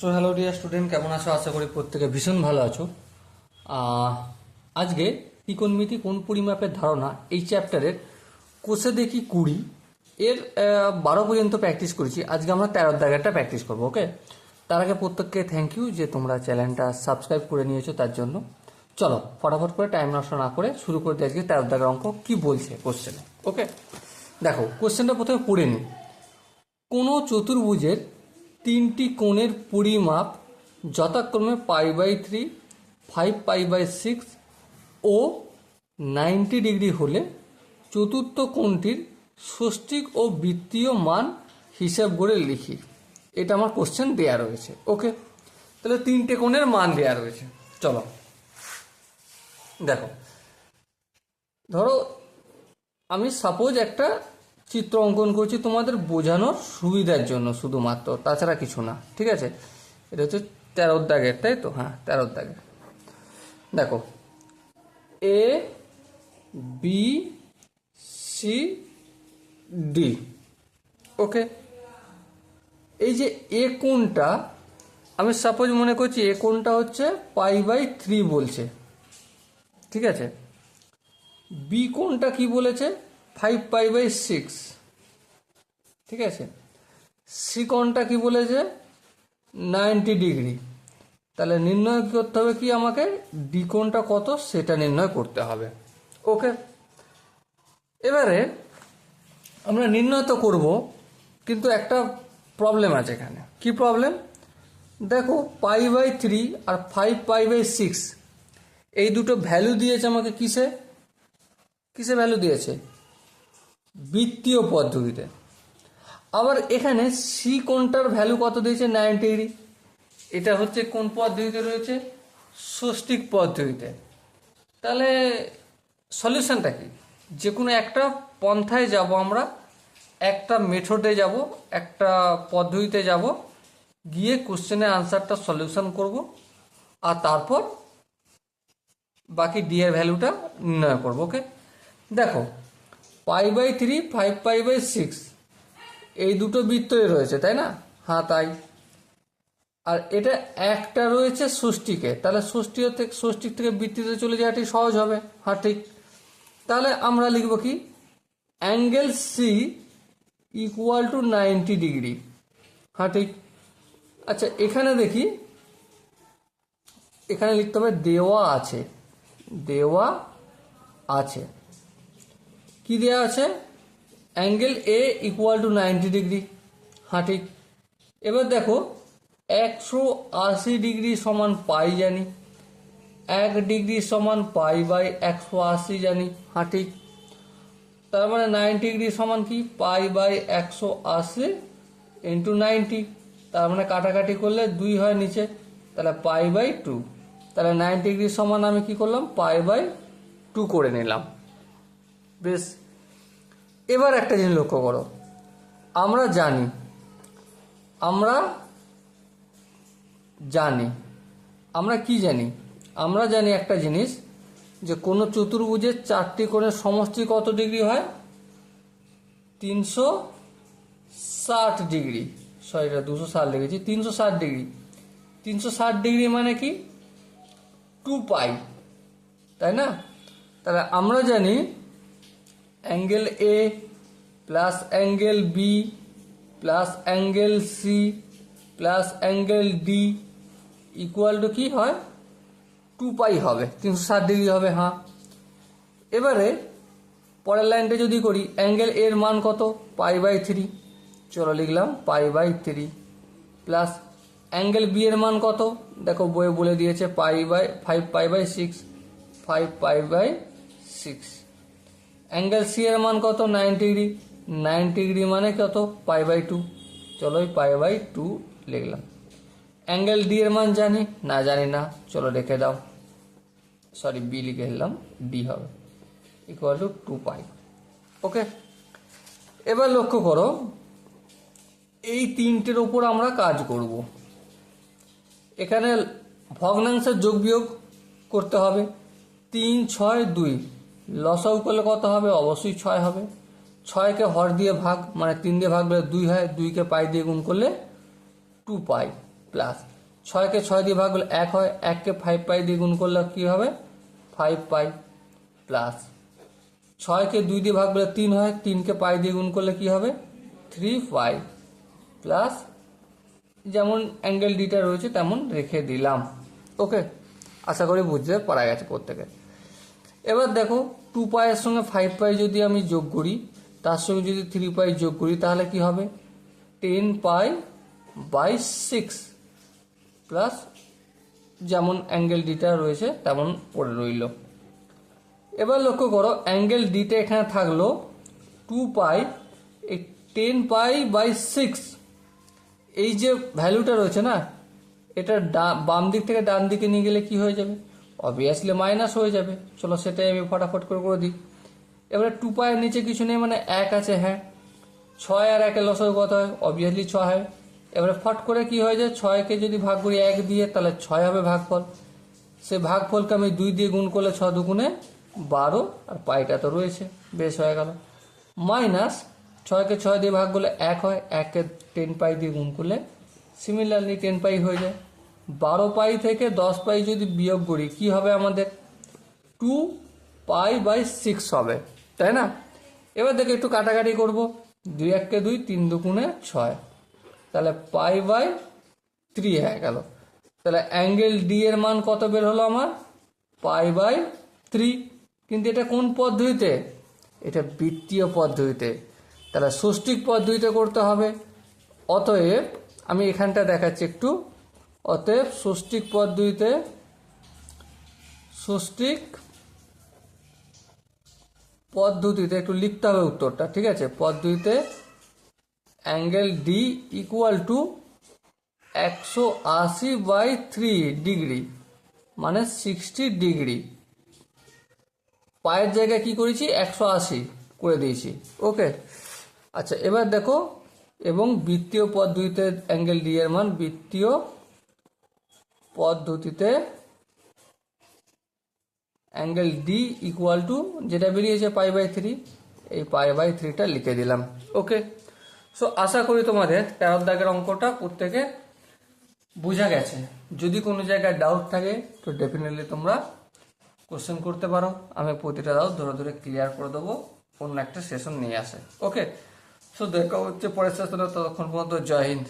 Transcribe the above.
So hello dear student, কেমন আছো? আশা করি প্রত্যেকে ভীষণ ভালো আছো। আজকে ত্রিকোণমিতি কোন পরিমাপের ধারণা? এই চ্যাপ্টারের কোষে দেখি কুড়ি, এর বারো পর্যন্ত প্র্যাকটিস করেছি। আজকে আমরা তেরো দাগেরটা প্র্যাকটিস করব, ওকে? তার আগে প্রত্যেককে থ্যাংক ইউ যে তোমরা চ্যানেলটা সাবস্ক্রাইব করে নিয়েছো তার জন্য। চলো, ফটাফট করে টাইম নষ্ট না করে শুরু করে দিই আজকে তেরো দাগের অঙ্ক, কী বলছে কোশ্চেনে ওকে? দেখো কোশ্চেনটা প্রথমে পড়ে নিই কোনো চতুর্ভুজের তিনটি কোণের পরিমাপ যথাক্রমে pi by three, five pi by six O ninety degree হলে চতুর্থ কোণটির ষষ্ঠিক ও বৃত্তীয় মান হিসাব করে লিখি। এটা আমার কোশ্চেন দেয়া রয়েছে। ওকে তাহলে তিনটে কোণের মান দেয়া রয়েছে। চলো। দেখো। ধরো, আমি সাপোজ একটা চিত্র অঙ্কন করছি তোমাদের বোঝানোর সুবিধার জন্য শুধুমাত্র, তাছাড়া কিছু না, ঠিক আছে? এটা হচ্ছে তেরোর দাগের, তাই তো? হ্যাঁ তেরোর দাগের। দেখো A B C D okay এই যে এ কোনটা আমি সাপোজ মনে করছি এ কোনটা হচ্ছে পাই বাই থ্রি বলছে, ঠিক আছে? বি কোনটা কি বলেছে? ফাইভ পাই বাই সিক্স ঠিক আছে? কোনটা কি বলেছে? নাইনটি ডিগ্রি তাহলে নির্ণয় করতে হবে কি আমাকে? ডি কোনটা কত? সেটা নির্ণয় করতে হবে। ওকে? এবারে আমরা নির্ণয় তো করব, কিন্তু একটা প্রবলেম আছে এখানে। কি প্রবলেম দেখো পাই বাই থ্রি আর ফাইভ পাই বাই সিক্স এই দুটো ভ্যালু দিয়েছে আমাকে কিসে? কিসে ভ্যালু দিয়েছে? বৃত্তীয় পদ্ধতিতে। আবার এখানে সি কোনটার ভ্যালু কত দিয়েছে? নাইনটি ডিগ্রি এটা হচ্ছে কোন পদ্ধতিতে রয়েছে? ষষ্ঠিক পদ্ধতিতে। তাহলে সলিউশনটা কি? যে কোনো একটা পন্থায় যাব আমরা, একটা মেথডে যাব, একটা পদ্ধতিতে যাব, গিয়ে কোশ্চেনের আনসারটা সলিউশন করব, আর তারপর বাকি ডি এর ভ্যালুটা নির্ণয় করব ওকে দেখো pi by three, five pi by six. এই দুটো বৃত্তই রয়েছে, তাই না? হ্যাঁ তাই। আর এটা একটা রয়েছে ষষ্ঠীকে তাহলে ষষ্ঠী থেকে ষষ্ঠীর থেকে বৃত্তিতে চলে যাওয়াটি সহজ হবে। হ্যাঁ ঠিক। তাহলে আমরা লিখব কি? Angle C equal to ninety degree হ্যাঁ ঠিক। আচ্ছা এখানে দেখি। এখানে লিখতে হবে দেওয়া আছে। দেওয়া আছে। কি দেওয়া আছে? Angle A equal to ninety degree ঠিক। এবার দেখো, একশো আশি ডিগ্রি সমান পাই জানি। এক ডিগ্রি সমান পাই বাই একশো আশি জানি। ঠিক। তার মানে নাইনটি ডিগ্রি সমান কি? পাই বাই একশো আশি ইন্টু নাইনটি তার মানে কাটাকাটি করলে দুই হয় নিচে। তাহলে পাই বাই টু তাহলে নাইনটি ডিগ্রি সমান আমি কি করলাম? পাই বাই টু করে নিলাম। বেশ। এবার একটা জিনিস লক্ষ্য করো। আমরা জানি আমরা জানি, আমরা কি জানি? আমরা জানি একটা জিনিস যে কোনো চতুর্ভুজের চারটি কোণের সমষ্টি কত ডিগ্রি হয়? তিনশো ষাট ডিগ্রি। সরি এটা দুশো ষাট লিখেছি তিনশো ষাট ডিগ্রি। তিনশো ষাট ডিগ্রি মানে কি? Two pi. তাই না? তাহলে আমরা জানি angle A plus angle B plus angle C plus angle D equal to কি হয়? টু পাই হবে। তিনশো ষাট ডিগ্রি হবে হ্যাঁ। এবারে পরের লাইনটা যদি করি অ্যাঙ্গেল এর মান কত? পাই বাই থ্রি চলো লিখলাম pi by three plus angle B এর মান কত? দেখো, বইয়ে বলে দিয়েছে pi by five pi by six five pi by six angle C এর মান কত? নাইনটি ডিগ্রি নাইনটি ডিগ্রি মানে কত? পাই বাই টু চলো ওই পাই বাই টু লিখলাম। অ্যাঙ্গেল ডি এর মান জানি? না জানি না। চলো রেখে দাও। সরি বি লিখে দিলাম। ডি হবে। Equal to two pi okay এবার লক্ষ্য করো। এই তিনটের ওপর আমরা কাজ করব। এখানে ভগ্নাংশের যোগ বিয়োগ করতে হবে। তিন, ছয়, দুই। লসাউ করলে কত হবে? অবশ্যই ছয় হবে। ছয়কে হর দিয়ে ভাগ মানে তিন দিয়ে ভাগ দিলে দুই হয়, দুইকে পাই দিয়ে গুণ করলে টু পাই প্লাস। ছয়কে ছয় দিয়ে ভাগ করলে এক হয়, এককে ফাইভ পাই দিয়ে গুণ করলে কি হবে? Five pi plus. ছয়কে দুই দিয়ে ভাগ করলে তিন হয়, তিনকে পাই দিয়ে গুণ করলে কি হবে? Three pi plus. যেমন অ্যাঙ্গেল ডিটা রয়েছে, তেমন রেখে দিলাম। ওকে আশা করি বুঝতে পারা গেছে প্রত্যেকে। এবার দেখো টু পায়ের সঙ্গে ফাইভ পাই যদি আমি যোগ করি, তার সঙ্গে যদি থ্রি পাই যোগ করি, তাহলে কি হবে? Ten pi by six plus যেমন অ্যাঙ্গেল ডিটা রয়েছে, তেমন পড়ে রইল। এবার লক্ষ্য করো অ্যাঙ্গেল ডিটা এখানে থাকল two pi ten pi by six এই যে ভ্যালুটা রয়েছে না, এটা বাম দিক থেকে ডান দিকে নিয়ে গেলে কি হয়ে যাবে? অবভিয়াসলি মাইনাস হয়ে যাবে। চলো সেটাই আমি ফটাফট করে করে দিই। এবারে টু পায়ের নিচে কিছু নেই মানে এক আছে হ্যাঁ। ছয় আর একে লসের কত হয়? অবভিয়াসলি ছয় হয়। এবারে ফট করে কি হয়ে যায়? ছয়কে যদি ভাগ করি এক দিয়ে, তাহলে ছয় হবে ভাগফল। সে ভাগফলকে আমি দুই দিয়ে গুণ করলে ছ দুগুণে বারো, আর পাইটা তো রয়েছে। বেশ হয়ে গেল। মাইনাস ছয়কে ছয় দিয়ে ভাগ করলে এক হয়। এককে টেন পাই দিয়ে গুণ করলে সিমিলারলি টেন পাই হয়ে যায়। বারো পাই থেকে দশ পাই যদি বিয়োগ করি, কি হবে আমাদের? টু পাই বাই সিক্স হবে, তাই না? এবার দেখো একটু কাটাকাটি করব। দুই এককে দুই, তিন দুগুণে ছয়। তাহলে পাই বাই থ্রি হয়ে গেল। তাহলে অ্যাঙ্গেল ডি এর মান কত বের হলো আমার? Pi by three. কিন্তু এটা কোন পদ্ধতিতে? এটা বৃত্তীয় পদ্ধতিতে। তাহলে ষষ্ঠিক পদ্ধতিতে করতে হবে। অতএব আমি এখানটা দেখাচ্ছি একটু। অতএব ষষ্ঠিক পদ্ধতিতে ষষ্ঠিক পদ্ধতিতে একটু লিখতে হবে উত্তরটা, ঠিক আছে? পদ্ধতিতে অ্যাঙ্গেল ডি ইকুয়াল টু একশো আশি বাই থ্রি ডিগ্রি মানে সিক্সটি ডিগ্রি। পায়ের জায়গায় কি করেছি? একশো আশি করে দিয়েছি। ওকে? আচ্ছা এবার দেখো, এবং বৃত্তীয় পদ্ধতিতে অ্যাঙ্গেল ডি এর মান, বৃত্তীয় পদ্ধতিতে অ্যাঙ্গেল ডি ইকুয়াল টু যেটা বেরিয়েছে পাই বাই থ্রি এই পাই বাই থ্রিটা লিখে দিলাম। ওকে সো আশা করি তোমাদের তেরো দাগের অঙ্কটা প্রত্যেকে বোঝা গেছে। যদি কোনো জায়গায় ডাউট থাকে, তো ডেফিনেটলি তোমরা কোশ্চেন করতে পারো। আমি প্রতিটা ডাউট ধরে ধরে ক্লিয়ার করে দেবো। অন্য একটা সেশন নিয়ে আসে। ওকে সো দেখা হচ্ছে পরের সেশনে ততক্ষণ পর্যন্ত জয় হিন্দ।